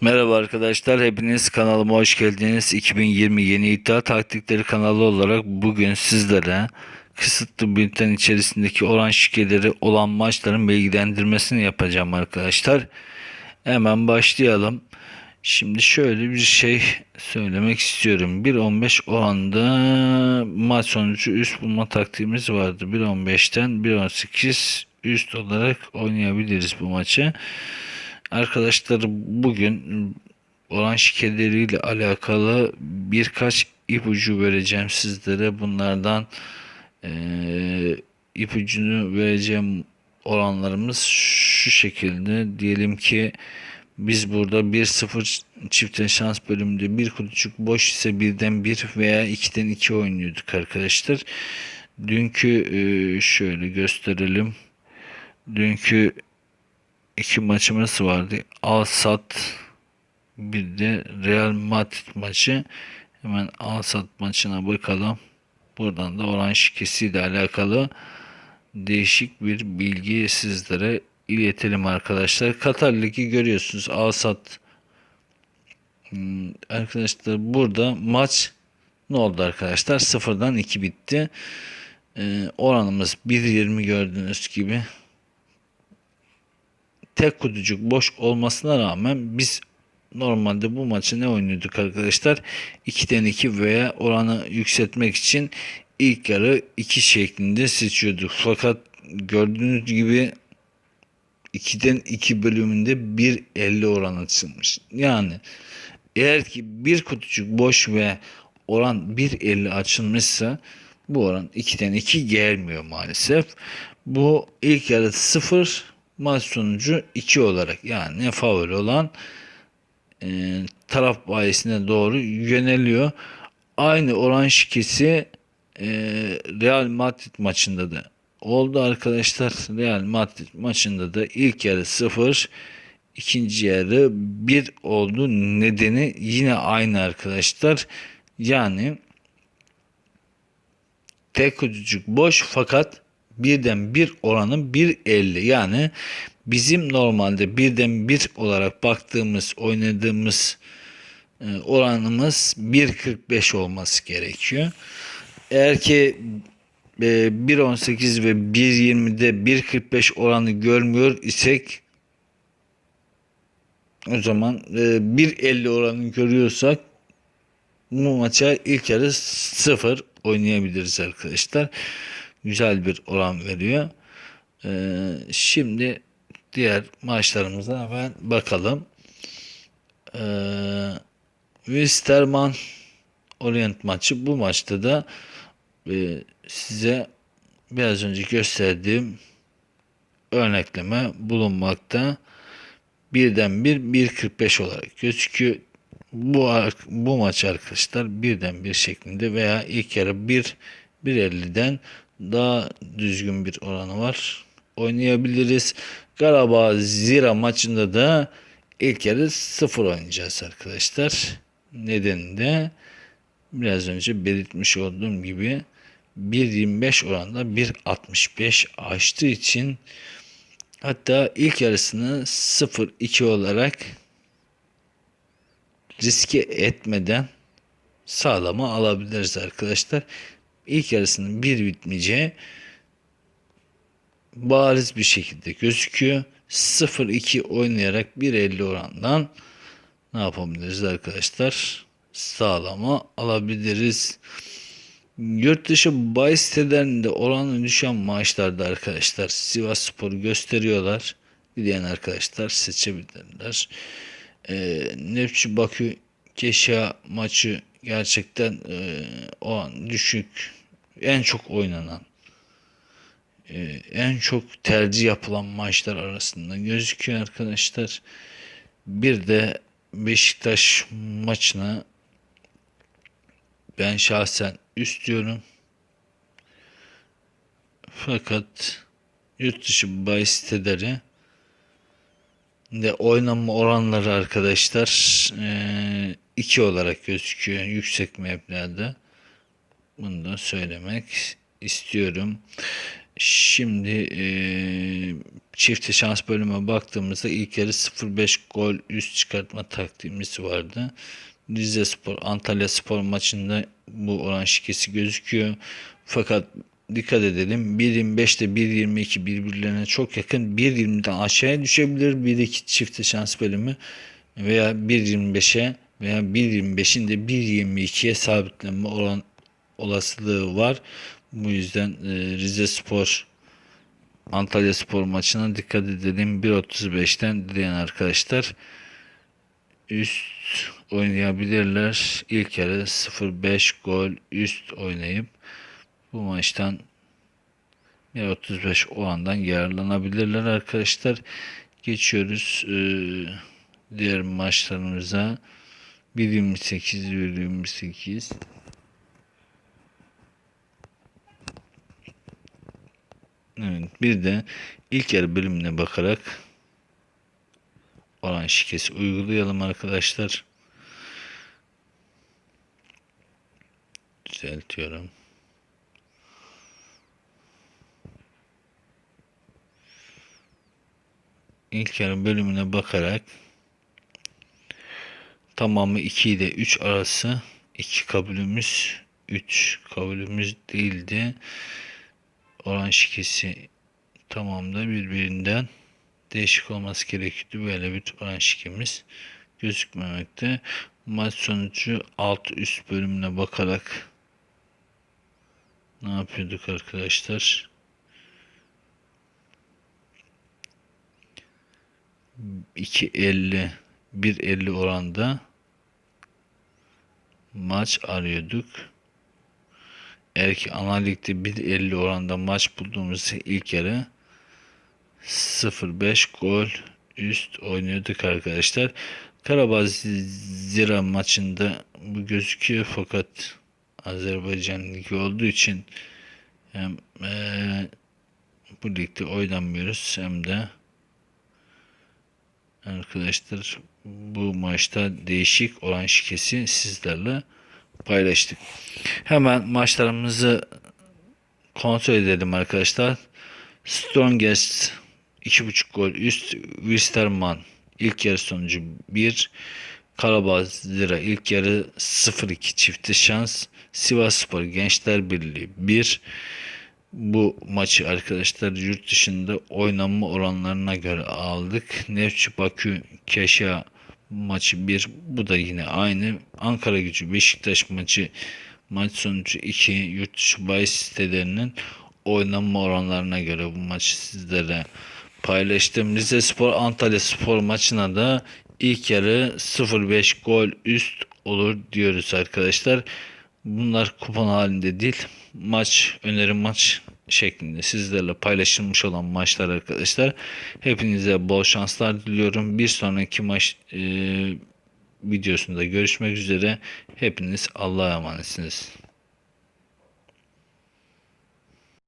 Merhaba arkadaşlar, hepiniz kanalıma hoş geldiniz. 2020 Yeni İddia Taktikleri kanalı olarak bugün sizlere kısıtlı bülten içerisindeki oran şikeleri olan maçların bilgilendirmesini yapacağım arkadaşlar. Hemen başlayalım. Şimdi şöyle bir şey söylemek istiyorum. 1.15 oranda maç sonucu üst bulma taktiğimiz vardı. 1.15'ten 1.18 üst olarak oynayabiliriz bu maçı. Arkadaşlar bugün oran şikeleriyle alakalı birkaç ipucu vereceğim sizlere. Bunlardan eee ipucunu vereceğim oranlarımız şu şekilde. Diyelim ki biz burada 1-0 çifte şans bölümünde bir kutucuk boş ise birden 1 veya 2'den 2 oynuyorduk arkadaşlar. Dünkü eee, şöyle gösterelim. Dünkü iki maçımız vardı. Al sat bir de Real Madrid maçı. Hemen Al sat maçına bakalım. Buradan da oran şikesiyle alakalı değişik bir bilgi sizlere iletelim arkadaşlar. Katar Ligi görüyorsunuz. Al sat Hmm, arkadaşlar burada maç ne oldu arkadaşlar? Sıfırdan 2 bitti. Ee, oranımız 1.20 gördüğünüz gibi tek kutucuk boş olmasına rağmen biz normalde bu maçı ne oynuyorduk arkadaşlar? 2'den 2 veya oranı yükseltmek için ilk yarı 2 şeklinde seçiyorduk. Fakat gördüğünüz gibi 2'den 2 bölümünde 1.50 oranı çıkmış. Yani eğer ki bir kutucuk boş ve oran 1.50 açılmışsa bu oran 2'den 2 gelmiyor maalesef. Bu ilk yarı 0 maç sonucu 2 olarak yani favori olan e, taraf bayisine doğru yöneliyor. Aynı oran şikesi e, Real Madrid maçında da oldu arkadaşlar. Real Madrid maçında da ilk yarı 0 ikinci yarı 1 oldu. Nedeni yine aynı arkadaşlar. Yani tek kutucuk boş fakat birden bir oranı 1.50 yani bizim normalde birden bir olarak baktığımız oynadığımız e, oranımız 1.45 olması gerekiyor. Eğer ki e, 1.18 ve 1.20'de 1.45 oranı görmüyor isek o zaman e, 1.50 oranı görüyorsak bu maça ilk yarı 0 oynayabiliriz arkadaşlar. Güzel bir oran veriyor. Ee, şimdi diğer maçlarımıza hemen bakalım. Ee, Wisterman Orient maçı bu maçta da e, size biraz önce gösterdiğim örnekleme bulunmakta. Birden bir 1.45 olarak gözüküyor. Bu bu maç arkadaşlar birden bir şeklinde veya ilk yarı 1 1.50'den daha düzgün bir oranı var. Oynayabiliriz. Karabağ Zira maçında da ilk yarı 0 oynayacağız arkadaşlar. Nedeni de biraz önce belirtmiş olduğum gibi 1.25 oranda 1.65 açtığı için hatta ilk yarısını 0-2 olarak riske etmeden sağlama alabiliriz arkadaşlar. İlk yarısının bir bitmeyeceği bariz bir şekilde gözüküyor. 0-2 oynayarak 1.50 orandan ne yapabiliriz arkadaşlar? Sağlama alabiliriz. Yurt dışı bahis sitelerinde oranı düşen maaşlarda arkadaşlar Sivas Spor'u gösteriyorlar. Dileyen arkadaşlar seçebilirler. Ee, Nefçi Bakü Keşa maçı gerçekten e, o an düşük en çok oynanan e, en çok tercih yapılan maçlar arasında gözüküyor arkadaşlar. Bir de Beşiktaş maçına ben şahsen üst diyorum. Fakat yurt dışı bahis siteleri de oynama oranları arkadaşlar 2 olarak gözüküyor yüksek meblağda. Bunu da söylemek istiyorum. Şimdi eee çifte şans bölüme baktığımızda ilk yarı 0-5 gol üst çıkartma taktiğimiz vardı. Rize Spor, Antalya Spor maçında bu oran şikesi gözüküyor. Fakat dikkat edelim 1.25 ile 1.22 birbirlerine çok yakın. 1.20'den aşağıya düşebilir. 1-2 çifte şans bölümü veya 1.25'e veya 1.25'in de 1.22'ye sabitlenme oran olasılığı var. Bu yüzden e, Rize Spor Antalya Spor maçına dikkat edelim. 1.35'ten dileyen arkadaşlar üst oynayabilirler. İlk yarı 0-5 gol üst oynayıp bu maçtan 1.35 o andan yararlanabilirler arkadaşlar. Geçiyoruz e, diğer maçlarımıza. 1.28 1.28 Evet, bir de ilk yarı bölümüne bakarak oran şikesi uygulayalım arkadaşlar. Düzeltiyorum. İlk yarı bölümüne bakarak tamamı 2 ile 3 arası 2 kabulümüz 3 kabulümüz değildi. Oran şikesi tamamda birbirinden değişik olması gerekiyordu. Böyle bir oran şikemiz gözükmemekte. Maç sonucu alt üst bölümüne bakarak ne yapıyorduk arkadaşlar? İki elli bir elli oranda maç arıyorduk. Eğer ki ana ligde 1.50 oranda maç bulduğumuz ilk yarı 0-5 gol üst oynuyorduk arkadaşlar. Karabağ Zira maçında bu gözüküyor fakat Azerbaycan Ligi olduğu için hem eee, bu ligde oynamıyoruz hem de arkadaşlar bu maçta değişik olan şikesi sizlerle paylaştık. Hemen maçlarımızı kontrol edelim arkadaşlar. Strongest 2.5 gol üst Wisterman ilk yarı sonucu 1 Karabağ Zira ilk yarı 0-2 çifte şans Sivas Spor Gençler Birliği 1 bu maçı arkadaşlar yurt dışında oynanma oranlarına göre aldık. Nefçi Bakü Keşa maçı 1. Bu da yine aynı. Ankara gücü Beşiktaş maçı maç sonucu 2. Yurt dışı bahis sitelerinin oynanma oranlarına göre bu maçı sizlere paylaştım. Rize Spor Antalya Spor maçına da ilk yarı 0-5 gol üst olur diyoruz arkadaşlar. Bunlar kupon halinde değil. Maç, öneri maç şeklinde sizlerle paylaşılmış olan maçlar arkadaşlar. Hepinize bol şanslar diliyorum. Bir sonraki maç e, videosunda görüşmek üzere. Hepiniz Allah'a emanetsiniz.